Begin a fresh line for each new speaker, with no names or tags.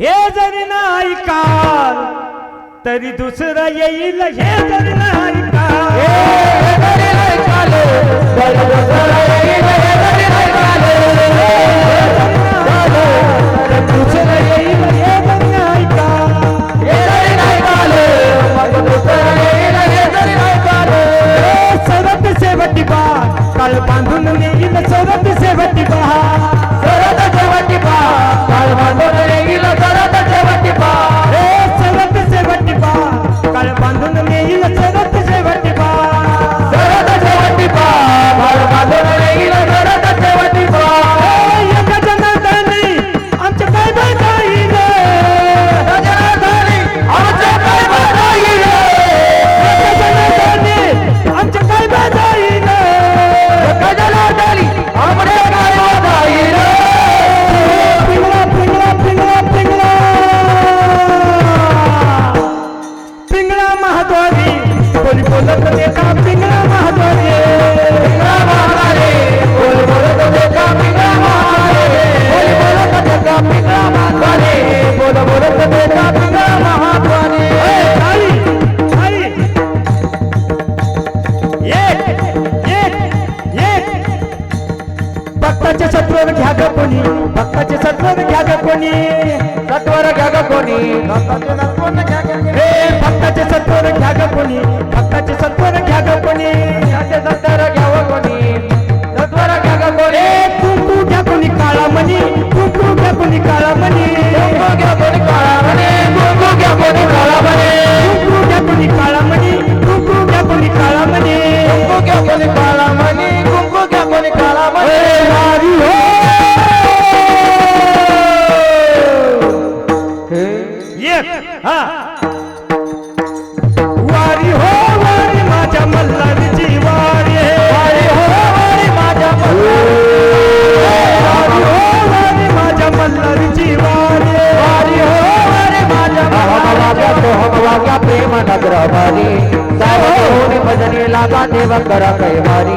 हे जरी नाही तरी दुसरं येईल हे जरी नाही काल दुसरं भक्ताचे सत्वर घ्या ग कोणी? भक्ताचे सत्वर घ्या ग कोणी?
सत्वर घ्या ग कोणी?
हे भक्ताचे सत्वर घ्या ग कोणी? भक्ताचे सत्वर घ्या ग कोणी
सत्तर घ्यावं कोणी?
हा. वारी हो वारी माझ्या मल्हारीची वारी
वारी हो वारी माझ्या
वारी हो वारी माझ्या मल्हारीची वारी
वारी हो वारी माझ्या वाग्या तो वाग्या प्रेम नगर हमारी सावधानी भजनी लागा देव करा कैवारी.